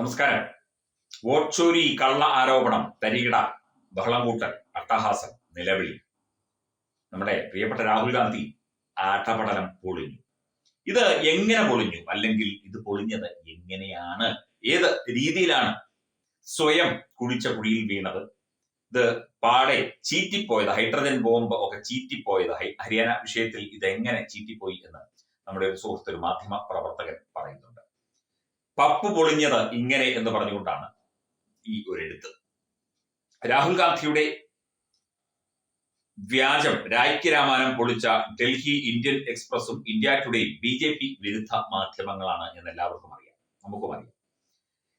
നമസ്കാരം. വോട്ട് ചോരി കള്ള ആരോപണം തരികിട ബഹളം കൂട്ടൽ അട്ടഹാസം നിലവിളി. നമ്മുടെ പ്രിയപ്പെട്ട രാഹുൽ ഗാന്ധി ആട്ടപടലം പൊളിഞ്ഞു. ഇത് എങ്ങനെ പൊളിഞ്ഞു? അല്ലെങ്കിൽ ഇത് പൊളിഞ്ഞത് എങ്ങനെയാണ്? ഏത് രീതിയിലാണ് സ്വയം കുഴിച്ച കുഴിയിൽ വീണത്? ഇത് പാടെ ചീറ്റിപ്പോയത് ഹൈഡ്രജൻ ബോംബ് ഒക്കെ ചീറ്റിപ്പോയത് ഹരിയാന വിഷയത്തിൽ ഇതെങ്ങനെ ചീറ്റിപ്പോയി എന്ന് നമ്മുടെ ഒരു സുഹൃത്ത് ഒരു മാധ്യമ പ്രവർത്തകൻ പറയുന്നുണ്ട്. പപ്പ് പൊളിഞ്ഞത് ഇങ്ങനെ എന്ന് പറഞ്ഞുകൊണ്ടാണ് ഈ ഒരു എഴുത്ത് രാഹുൽ ഗാന്ധിയുടെ വ്യാജം രാജ്യരാമാനം രാമാനം പൊളിച്ച ഡൽഹി ഇന്ത്യൻ എക്സ്പ്രസും ഇന്ത്യ ടുഡേയും ബി ജെ പി വിരുദ്ധ മാധ്യമങ്ങളാണ് എന്ന് എല്ലാവർക്കും അറിയാം. നമുക്കും അറിയാം.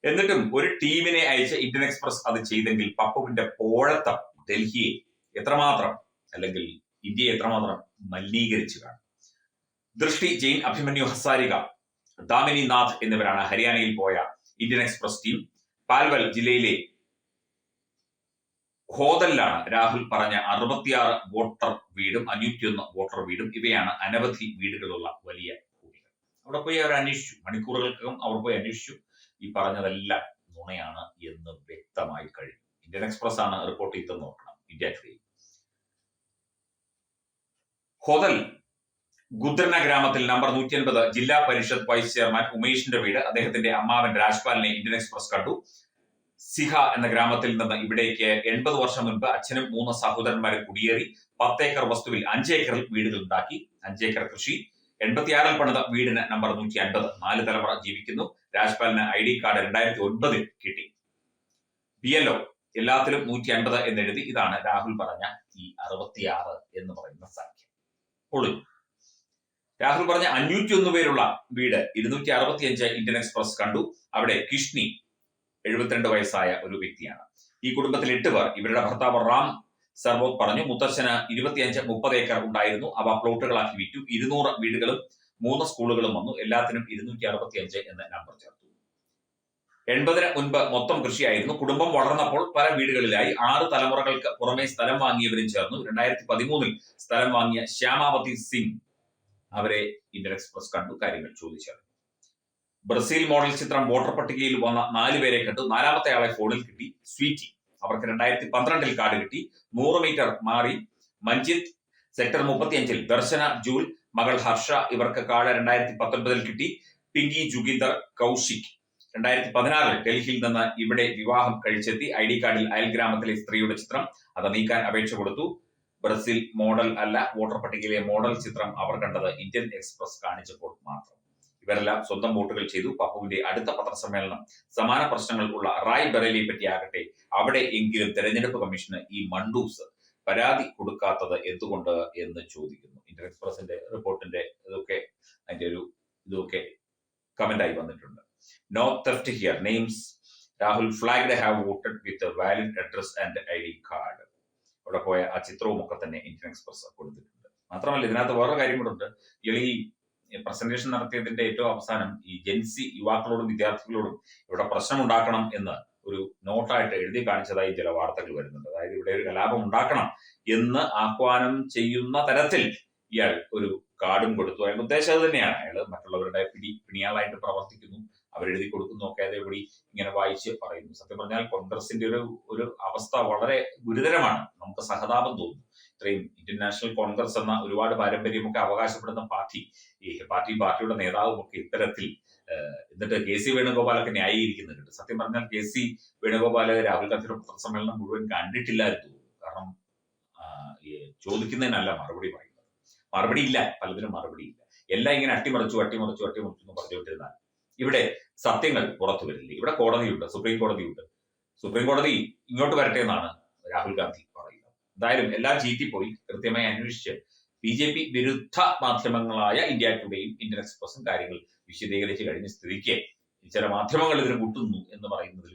എന്നിട്ടും ഒരു ടീമിനെ അയച്ച ഇന്ത്യൻ എക്സ്പ്രസ് അത് ചെയ്തെങ്കിൽ പപ്പുവിന്റെ പോഴത്തം ഡൽഹിയെ എത്രമാത്രം അല്ലെങ്കിൽ ഇന്ത്യയെ എത്രമാത്രം മലിനീകരിച്ചു കാണും? ദൃഷ്ടി ജെയിൻ അഭിമന്യു ഹസാരിക ദാമിനി നാഥ് എന്നിവരാണ് ഹരിയാനയിൽ പോയ ഇന്ത്യൻ എക്സ്പ്രസ് ടീം. പാൽവൽ ജില്ലയിലെ ഹോദലിലാണ് രാഹുൽ പറഞ്ഞ അറുപത്തിയാറ് വോട്ടർ വീടും അഞ്ഞൂറ്റിയൊന്ന് വോട്ടർ വീടും. ഇവയാണ് അനവധി വീടുകളുള്ള വലിയ ഭൂമികൾ. അവിടെ പോയി അവർ അന്വേഷിച്ചു. മണിക്കൂറുകൾക്കകം അവർ പോയി അന്വേഷിച്ചു. ഈ പറഞ്ഞതെല്ലാം നുണയാണ് എന്ന് വ്യക്തമായി കഴിഞ്ഞു. ഇന്ത്യൻ എക്സ്പ്രസ് ആണ് റിപ്പോർട്ട് ചെയ്തെന്ന് നോക്കണം ഇന്ത്യ ടുഡേ. ഹോദൽ ഗുദ്രന ഗ്രാമത്തിൽ നമ്പർ നൂറ്റി അൻപത് ജില്ലാ പരിഷത്ത് വൈസ് ചെയർമാൻ ഉമേഷിന്റെ വീട് അദ്ദേഹത്തിന്റെ അമ്മാവൻ രാജ്പാലിനെ ഇന്ത്യൻ എക്സ്പ്രസ് കണ്ടു. സിഹ എന്ന ഗ്രാമത്തിൽ നിന്ന് ഇവിടേക്ക് എൺപത് വർഷം മുൻപ് അച്ഛനും മൂന്ന് സഹോദരന്മാരും കുടിയേറി പത്തേക്കർ വസ്തുവിൽ അഞ്ചേക്കറിൽ വീടുകൾ ഉണ്ടാക്കി. അഞ്ചേക്കർ കൃഷി. എൺപത്തിയാറിൽ പണിത വീടിന് നമ്പർ നൂറ്റി അൻപത് നാല് തലമുറ ജീവിക്കുന്നു. രാജ്പാലിന് ഐ ഡി കാർഡ് രണ്ടായിരത്തി ഒൻപതിൽ കിട്ടി. ബി എൽ ഒ എല്ലാത്തിലും നൂറ്റി അൻപത് എന്നെഴുതി ഇതാണ് രാഹുൽ പറഞ്ഞ ഈ അറുപത്തിയാറ് എന്ന് പറയുന്ന സംഖ്യ. പൊളി രാഹുൽ പറഞ്ഞ അഞ്ഞൂറ്റി ഒന്ന് പേരുള്ള വീട് ഇരുന്നൂറ്റി അറുപത്തി അഞ്ച് ഇന്ത്യൻ എക്സ്പ്രസ് കണ്ടു. അവിടെ കിഷ്ണി എഴുപത്തിരണ്ട് വയസ്സായ ഒരു വ്യക്തിയാണ്. ഈ കുടുംബത്തിൽ എട്ട് പേർ. ഇവരുടെ ഭർത്താവ് റാം സർവോത് പറഞ്ഞു മുത്തച്ഛന് ഇരുപത്തിയഞ്ച് മുപ്പത് ഏക്കർ ഉണ്ടായിരുന്നു. അവ പ്ലോട്ടുകളാക്കി വിറ്റു. ഇരുന്നൂറ് വീടുകളും മൂന്ന് സ്കൂളുകളും വന്നു. എല്ലാത്തിനും ഇരുന്നൂറ്റി അറുപത്തി അഞ്ച് എന്ന നമ്പർ ചേർത്തു. എൺപതിന് മുൻപ് മൊത്തം കൃഷിയായിരുന്നു. കുടുംബം വളർന്നപ്പോൾ പല വീടുകളിലായി. ആറ് തലമുറകൾക്ക് പുറമെ സ്ഥലം വാങ്ങിയവരും ചേർന്നു. രണ്ടായിരത്തി പതിമൂന്നിൽ സ്ഥലം വാങ്ങിയ ശ്യാമാവതി സിംഗ് അവരെ ഇന്ത്യൻ എക്സ്പ്രസ് കണ്ടു കാര്യങ്ങൾ ചോദിച്ചറിഞ്ഞു. ബ്രസീൽ മോഡൽ ചിത്രം വോട്ടർ പട്ടികയിൽ വന്ന നാല് പേരെ കണ്ടു. നാലാമത്തെ ആളെ ഫോണിൽ കിട്ടി സ്വീറ്റി. അവർക്ക് രണ്ടായിരത്തി പന്ത്രണ്ടിൽ കാർഡ് കിട്ടി. നൂറ് മീറ്റർ മാറി മഞ്ജിത്ത് സെക്ടർ മുപ്പത്തിയഞ്ചിൽ ദർശന ജൂൽ മകൾ ഹർഷ ഇവർക്ക് കാർഡ് രണ്ടായിരത്തി പത്തൊൻപതിൽ കിട്ടി. പിങ്കി ജുഗീന്ദർ കൗശിക്. രണ്ടായിരത്തി പതിനാറിൽ ഡൽഹിയിൽ നിന്ന് ഇവിടെ വിവാഹം കഴിച്ചെത്തി. ഐ ഡി കാർഡിൽ അയൽ ഗ്രാമത്തിലെ സ്ത്രീയുടെ ചിത്രം അത് നീക്കാൻ അപേക്ഷ കൊടുത്തു. ബ്രസീൽ മോഡൽ അല്ല വോട്ടർ പട്ടികയിലെ മോഡൽ ചിത്രം അവർ കണ്ടത് ഇന്ത്യൻ എക്സ്പ്രസ് കാണിച്ചപ്പോൾ മാത്രം. ഇവരെല്ലാം സ്വന്തം വോട്ടുകൾ ചെയ്തു. പപ്പുവിന്റെ അടുത്ത പത്രസമ്മേളനം സമാന പ്രശ്നങ്ങൾ ഉള്ള റായ് ബറേലിയെ പറ്റിയാകട്ടെ അവിടെ എങ്കിലും തെരഞ്ഞെടുപ്പ് കമ്മീഷന് ഈ മണ്ടൂസ് പരാതി കൊടുക്കാത്തത് എന്തുകൊണ്ട് എന്ന് ചോദിക്കുന്നു. ഇന്ത്യൻ എക്സ്പ്രസിന്റെ റിപ്പോർട്ടിന്റെ ഇതൊക്കെ അതിന്റെ ഒരു ഇതൊക്കെ കമന്റായി വന്നിട്ടുണ്ട്. No theft here names Rahul flagged have voted with valid address and I D card അവിടെ പോയ ആ ചിത്രവും ഒക്കെ തന്നെ ഇന്ത്യൻ എക്സ്പ്രസ് കൊടുത്തിട്ടുണ്ട്. മാത്രമല്ല ഇതിനകത്ത് വേറെ കാര്യം കൂടെ ഉണ്ട്. ഈ പ്രസന്റേഷൻ നടത്തിയതിന്റെ ഏറ്റവും അവസാനം ഈ ജെൻസി യുവാക്കളോടും വിദ്യാർത്ഥികളോടും ഇവിടെ പ്രശ്നം ഉണ്ടാക്കണം എന്ന് ഒരു നോട്ടായിട്ട് എഴുതി കാണിച്ചതായി ചില വാർത്തകൾ വരുന്നുണ്ട്. അതായത് ഇവിടെ ഒരു കലാപം ഉണ്ടാക്കണം എന്ന് ആഹ്വാനം ചെയ്യുന്ന തരത്തിൽ ഇയാൾ ഒരു കാർഡും കൊടുത്തു. അയാളുടെ ഉദ്ദേശം അത് തന്നെയാണ്. അയാൾ മറ്റുള്ളവരുടെ പിടി പിണിയാളായിട്ട് പ്രവർത്തിക്കുന്നു. അവരെഴുതി കൊടുക്കുന്നു ഒക്കെ അതേപടി ഇങ്ങനെ വായിച്ച് പറയുന്നു. സത്യം പറഞ്ഞാൽ കോൺഗ്രസിന്റെ ഒരു ഒരു അവസ്ഥ വളരെ ഗുരുതരമാണ്. നമുക്ക് സഹതാപം തോന്നുന്നു. ഇത്രയും ഇന്ത്യൻ നാഷണൽ കോൺഗ്രസ് എന്ന ഒരുപാട് പാരമ്പര്യമൊക്കെ അവകാശപ്പെടുന്ന പാർട്ടി ഈ പാർട്ടി പാർട്ടിയുടെ നേതാവും ഒക്കെ ഇത്തരത്തിൽ എന്നിട്ട് കെ സി വേണുഗോപാലൊക്കെ ന്യായീകരിക്കുന്നുണ്ട്. സത്യം പറഞ്ഞാൽ കെ സി വേണുഗോപാൽ രാഹുൽ ഗാന്ധിയുടെ പത്രസമ്മേളനം മുഴുവൻ കണ്ടിട്ടില്ലായിരുന്നു കാരണം ചോദിക്കുന്നതിനല്ല മറുപടി പറയുന്നത്. മറുപടി ഇല്ല. പലതിനും മറുപടി ഇല്ല. എല്ലാം ഇങ്ങനെ അട്ടിമറിച്ചു അട്ടിമറിച്ചു അട്ടിമറിച്ചു എന്ന് പറഞ്ഞുകൊണ്ടിരുന്നാൽ ഇവിടെ സത്യങ്ങൾ പുറത്തു വരില്ല. ഇവിടെ കോടതിയുണ്ട് സുപ്രീം കോടതിയുണ്ട്. സുപ്രീം കോടതി ഇങ്ങോട്ട് വരട്ടെ എന്നാണ് രാഹുൽ ഗാന്ധി പറയുന്നത്. എന്തായാലും എല്ലാം ചീറ്റിപ്പോയി. കൃത്യമായി അന്വേഷിച്ച് ബി ജെ പി വിരുദ്ധ മാധ്യമങ്ങളായ ഇന്ത്യ ടുഡേയും ഇന്ത്യൻ എക്സ്പ്രസും കാര്യങ്ങൾ വിശദീകരിച്ച് കഴിഞ്ഞ സ്ഥിതിക്ക് ചില മാധ്യമങ്ങൾ ഇതിന് കൂട്ടുന്നു എന്ന് പറയുന്നതിൽ